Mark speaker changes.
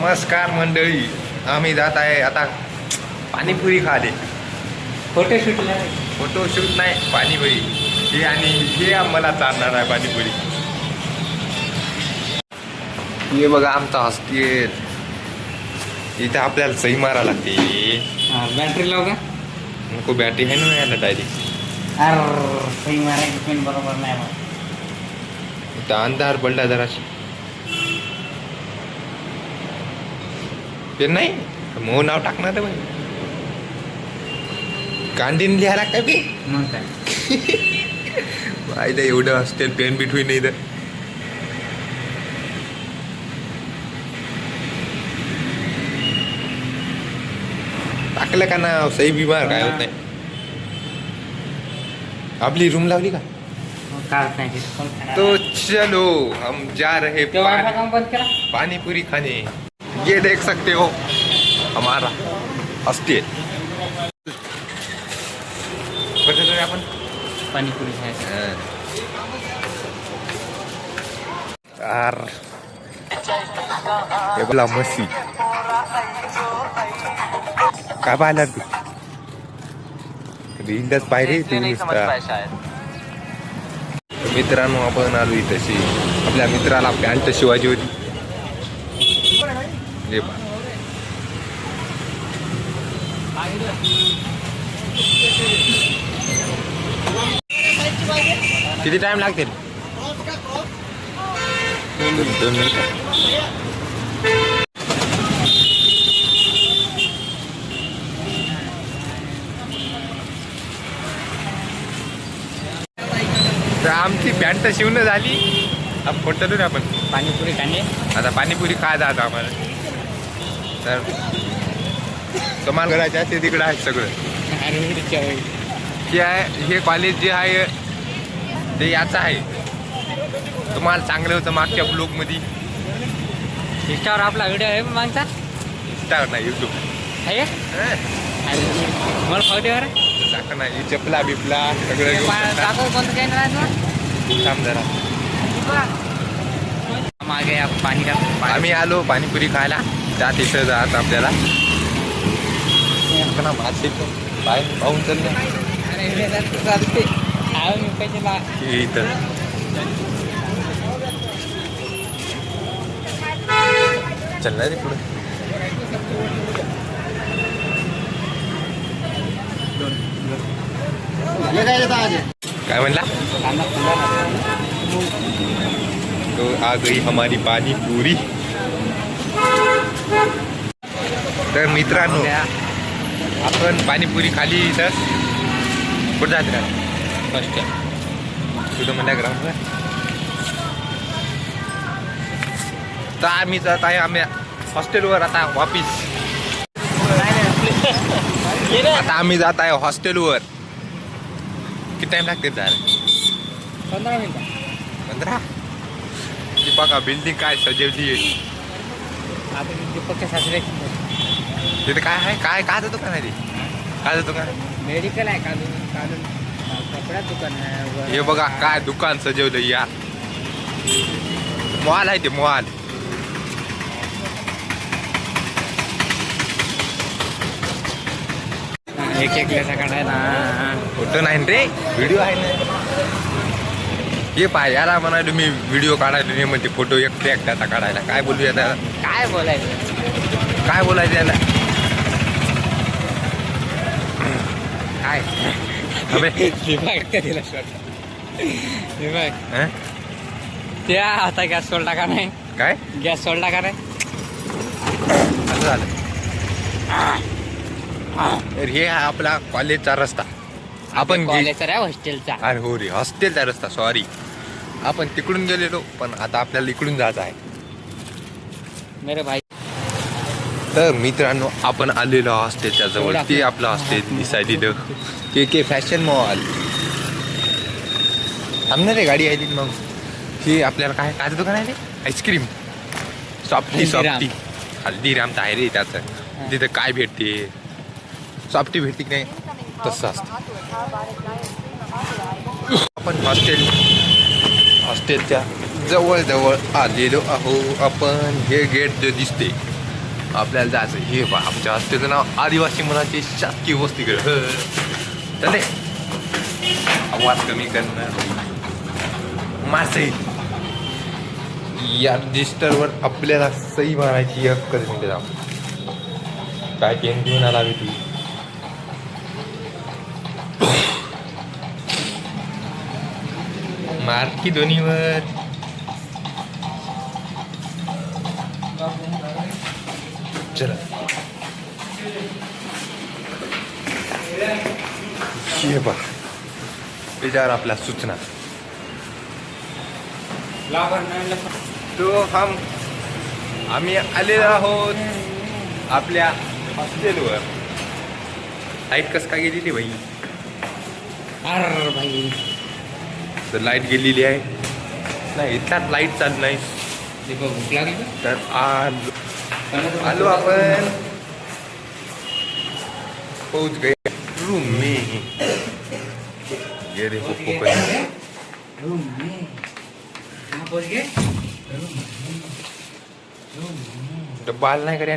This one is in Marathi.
Speaker 1: नमस्कार मंडळी. आम्ही जात आहे आता पाणीपुरी खाले.
Speaker 2: फोटोशूटला
Speaker 1: फोटोशूट नाही. पाणीपुरी. हे आणि हे आम्हाला चालणार आहे पाणीपुरी. हे बघा आमचा हॉस्टेल इथे आपल्याला सही मारा लागते.
Speaker 2: बॅटरी लाव का?
Speaker 1: नको बॅटरी आहे ना डायरेक्ट
Speaker 2: अर सही मारायची पेन बरोबर नाही
Speaker 1: इथं अंधार पडला जराशी. ते नाही मग नाव टाकणार आहे बाई कांदीन लिहायला काय बे
Speaker 2: मग काय
Speaker 1: एवढं हॉस्टेल पेन नाही तर टाकलं का ना सही बिमार काय होत नाही आपली रूम लावली का? तो चलो हम जा रहे पानी पूरी खाने ये देख सकते हो। हमारा करूया आपण?
Speaker 2: पाणीपुरी
Speaker 1: हे। बोला मसी काय पाहिला तू? रीलच पाहिजे तू मित्रांनो आपण आलो तशी आपल्या मित्राला पॅन्ट शिवायची होती. हे पहा. किती टाइम लागतील? दोन दोन मिनिटं. तर आमची पॅन्ट शिवणं झाली. आता फोटो देऊ ना आपण.
Speaker 2: पाणीपुरी खाणे.
Speaker 1: आता पाणीपुरी काय जात आम्हाला. तर तुम्हाला करायचं ते तिकडं आहे सगळं. जे आहे हे कॉलेज जे आहे ते याचं आहे. तुम्हाला चांगलं होतं मागच्या ब्लॉगमध्ये
Speaker 2: इंस्टावर आपला व्हिडिओ आहे मागचा?
Speaker 1: टाक ना युट्यूब
Speaker 2: आहे? मला फावते बरं.
Speaker 1: टाक ना ही चपला बिपला सगळं.
Speaker 2: दाखव कोणतं नाही
Speaker 1: थांब जरा.
Speaker 2: मागे पाणी
Speaker 1: आम्ही आलो पाणीपुरी खायला. त्या तिथं जात आपल्याला. मासे पण बाहेर पाहून चालले. इथं. चलणार रे पुढे. काय म्हणला? तो आ गई हमारी पानी पूरी. तर मित्रांनो आपण पाणीपुरी खाली तर कुठं जात का
Speaker 2: फर्स्ट
Speaker 1: तुझं म्हणल्या ग्राउंडवर तर आम्ही जात आहे आम्ही हॉस्टेलवर आता वापिस. आता आम्ही जात आहे हॉस्टेलवर. किती टाइम लागते
Speaker 2: पंधरा मिनिटं.
Speaker 1: पंधरा? ती बघा बिल्डिंग काय सजवली आहे.
Speaker 2: आता दीपकच्या
Speaker 1: तिथे काय आहे? काय काय दुकान आहे ते? काय दुकान
Speaker 2: मेडिकल आहे कपड्यात दुकान आहे. वर-
Speaker 1: हे बघा काय दुकान सजवलं यार मॉल आहे ते मॉल.
Speaker 2: एक एक लेटा काढायला.
Speaker 1: फोटो नाही रे व्हिडिओ आहे ना. हे पाय याला म्हणाले मी व्हिडिओ काढायला नाही म्हणते फोटो एकटे एकट्याचा काढायला. काय बोलूया त्याला?
Speaker 2: काय बोलायचं?
Speaker 1: काय बोलायचं याला? काय? हं?
Speaker 2: त्या आता गॅस सोडला का नाही?
Speaker 1: काय?
Speaker 2: गॅस सोडला का नाही?
Speaker 1: असं झालं. तर हे आपला कॉलेजचा रस्ता. आपण
Speaker 2: कॉलेजचा हॉस्टेलचा
Speaker 1: अरे हो रे हॉस्टेलचा रस्ता सॉरी आपण तिकडून गेलेलो पण आता आपल्याला इकडून जायचं आहे.
Speaker 2: मेरे भाई.
Speaker 1: तर मित्रांनो आपण आलेलो हॉस्टेलच्या जवळ ते आपलं हॉस्टेल दिसायलेलं के के फॅशन मॉल थांबणार रे गाडी आली मग. हे आपल्याला काय काय दुकान आहे रे ice cream softy. Softy Haldiram. तर आहे रे त्याचं तिथं काय भेटते? सॉफ्टी भेटते की नाही? तसं असतं. आपण हॉस्टेल हॉस्टेलच्या जवळजवळ आलेलो आहो. आपण हे गेट जे दिसते आपल्याला जायचं हे बा आमच्या हॉस्टेलचं नाव आदिवासी मुलांचे शासकीय वसतिगृह. चालते आवाज कमी करणार. मासे. या रजिस्टरवर आपल्याला सही मारायची एक कधी काय पेन घेऊन आला ती? मार की दोन्हीवर. चला. विचार बा आपल्या सूचना. तो हम आम्ही आलेलो आहोत आपल्या हॉस्टेलवर. लाइट कस काय गेलेली बाई?
Speaker 2: अर भाई
Speaker 1: तर लाइट गेलेली आहे. नाही इथल्यात लाइट चालू नाही? तर आलो आलो आपण. पोहोच गए. रूम में ये देखो कोकण
Speaker 2: रूम में कहाँ पहुंच गए?
Speaker 1: डब्बा आला नाही का रे?